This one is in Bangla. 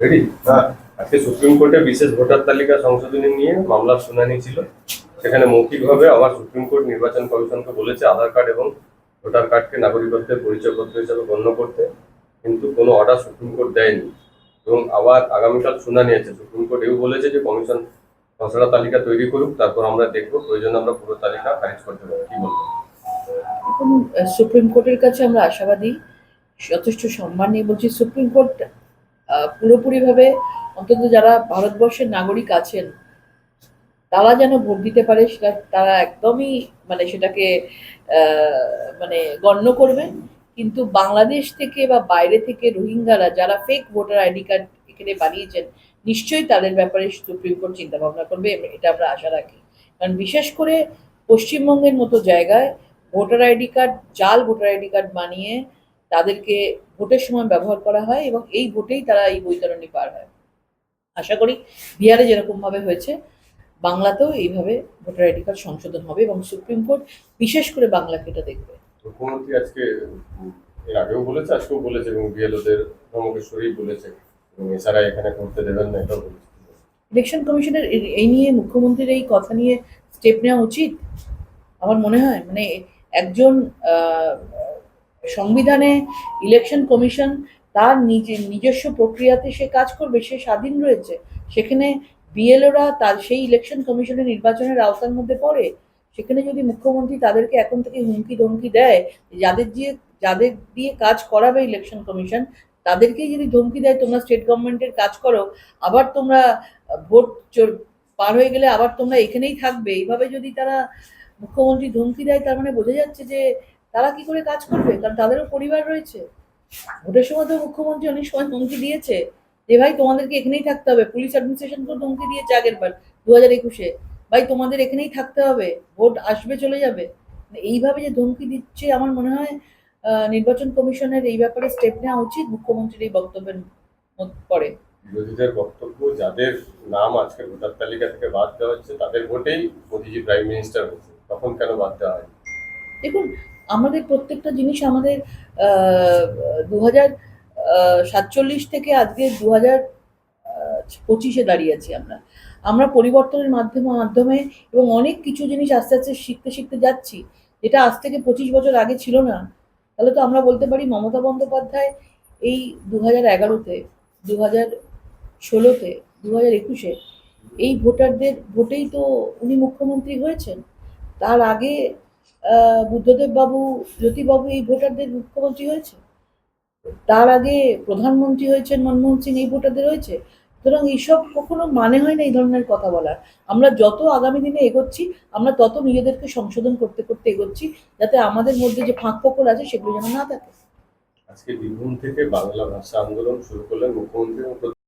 রেডি? হ্যাঁ। আজকে সুপ্রিম কোর্টে বিশেষ ভোটার তালিকা সংশোধনী নিয়ে মামলার শুনানি ছিল। সেখানে মৌখিকভাবে আবার সুপ্রিম কোর্ট নির্বাচন কমিশনকে বলেছে আধার কার্ড এবং ভোটার কার্ডকে নাগরিকত্বের পরিচয়পত্র হিসেবে গণ্য করতে কিন্তু কোনো অর্ডার সুপ্রিম কোর্ট দেয়নি। এবং আবার আগামীকাল শুনানি আছে। সুপ্রিম কোর্ট এও বলেছে যে কমিশন খসড়া তালিকা তৈরি করুক তারপর আমরা দেখব। প্রয়োজনে আমরা পুরো তালিকা খারিজ করতে পারি কি বলব সুপ্রিম কোর্টের কাছে আমরা আশাবাদী যথেষ্ট সম্মান নিয়ে বলছি সুপ্রিম কোর্ট পুরোপুরিভাবে অন্তত যারা ভারতবর্ষের নাগরিক আছেন, তারা যেন ভোট দিতে পারে, সেটা তারা একদমই মানে সেটাকে মানে গণ্য করবেন কিন্তু বাংলাদেশ থেকে বা বাইরে থেকে রোহিঙ্গারা যারা ফেক ভোটার আইডি কার্ড এখানে বানিয়েছেন, নিশ্চয়ই তাদের ব্যাপারে সুপ্রিম কোর্ট চিন্তা ভাবনা করবে, এটা আমরা আশা রাখি। কারণ বিশেষ করে পশ্চিমবঙ্গের মতো জায়গায় ভোটার আইডি কার্ড জাল ভোটার আইডি কার্ড বানিয়ে তাদেরকে ভোটের সময় ব্যবহার করা হয় এবং এই ভোটেই তারা এই বৈতরণী পার হয়। আশা করি বিহারে যেরকম ভাবে হয়েছে বাংলাতেও এইভাবে ভোটার আইডি কার্ড সংশোধন হবে এবং সুপ্রিম কোর্ট বিশেষ করে বাংলাকে এটা দেখবে। মুখ্যমন্ত্রী আজকে এর আগেও বলেছে আজকেও বলেছে এবং বিএলওদের ধর্মকেশ্বরী বলেছে। এবং এছাড়া এখানে করতে দেবেন না এটাও বলেছে। ইলেকশন কমিশনের এই নিয়ে মুখ্যমন্ত্রীর এই কথা নিয়ে স্টেপ নেওয়া উচিত? আমার মনে হয় মানে একজন আহ, সংবিধানে ইলেকশন কমিশন তার নিজে নিজস্ব প্রক্রিয়াতে সে কাজ করবে, সে স্বাধীন রয়েছে। সেখানে বিএলওরা তার সেই ইলেকশন কমিশনের নির্বাচনের আওতার মধ্যে পড়ে। সেখানে যদি মুখ্যমন্ত্রী তাদেরকে এখন থেকে হুমকি ধমকি দেয় যাদের দিয়ে যাদের দিয়ে কাজ করাবে ইলেকশন কমিশন তাদেরকেই যদি ধমকি দেয়, তোমরা স্টেট গভর্নমেন্টের কাজ করো, আবার তোমরা ভোট পার হয়ে গেলে আবার তোমরা এখানেই থাকবে। এইভাবে যদি তারা মুখ্যমন্ত্রী ধমকি দেয়, তার মানে বোঝা যাচ্ছে যে তারা কি করে কাজ করবে? কারণ তাদেরও পরিবার রয়েছে। ভোটের সময় তো মুখ্যমন্ত্রী অনেক সময় ধমকি দিয়েছে যে ভাই তোমাদেরকে এখানেই থাকতে হবে। পুলিশ অ্যাডমিনিস্ট্রেশনকেও ধমকি দিয়েছে আগের বার দু হাজার একুশে। ভাই তোমাদের এখানেই থাকতে হবে। ভোট আসবে চলে যাবে। মানে এইভাবে যে ধমকি দিচ্ছে আমার মনে হয় নির্বাচন কমিশনের এই ব্যাপারে স্টেপ নেওয়া উচিত মুখ্যমন্ত্রীর এই বক্তব্যের পড়ে বিরোধীদের বক্তব্য যাদের নাম আজকে ভোটার তালিকা থেকে বাদ দেওয়া হচ্ছে তাদের ভোটেই মোদিজি প্রাইম মিনিস্টার হয়েছে। তখন কেন বাদ দেওয়া হয় দেখুন আমাদের প্রত্যেকটা জিনিস আমাদের দু হাজার সাতচল্লিশ থেকে আজকে দু হাজার পঁচিশে দাঁড়িয়ে আছি আমরা। আমরা পরিবর্তনের মাধ্যমে মাধ্যমে এবং অনেক কিছু জিনিস আস্তে আস্তে শিখতে শিখতে যাচ্ছি, যেটা আজ থেকে পঁচিশ বছর আগে ছিল না। তাহলে তো আমরা বলতে পারি মমতা বন্দ্যোপাধ্যায় এই দু হাজার এগারোতে দু হাজার ষোলোতে দু হাজার একুশে এই ভোটারদের, ভোটেই তো উনি মুখ্যমন্ত্রী হয়েছেন। তার আগে বুদ্ধদেব বাবু জ্যোতিবাবু এই ভোটারদের মুখ্যমন্ত্রী হয়েছে? তার আগে প্রধানমন্ত্রী হয়েছেন, মনমোহন সিং এই ভোটারদের হয়েছে? সুতরাং এইসব কখনো মানে হয় না এই ধরনের কথা বলার। আমরা যত আগামী দিনে এগোচ্ছি, আমরা তত নিজেদেরকে সংশোধন করতে করতে এগোচ্ছি, যাতে আমাদের মধ্যে যে ফাঁক ফোকর আছে, সেগুলো যেন না থাকে। আজকে বীরভূম থেকে বাংলা ভাষা আন্দোলন শুরু করলেন মুখ্যমন্ত্রী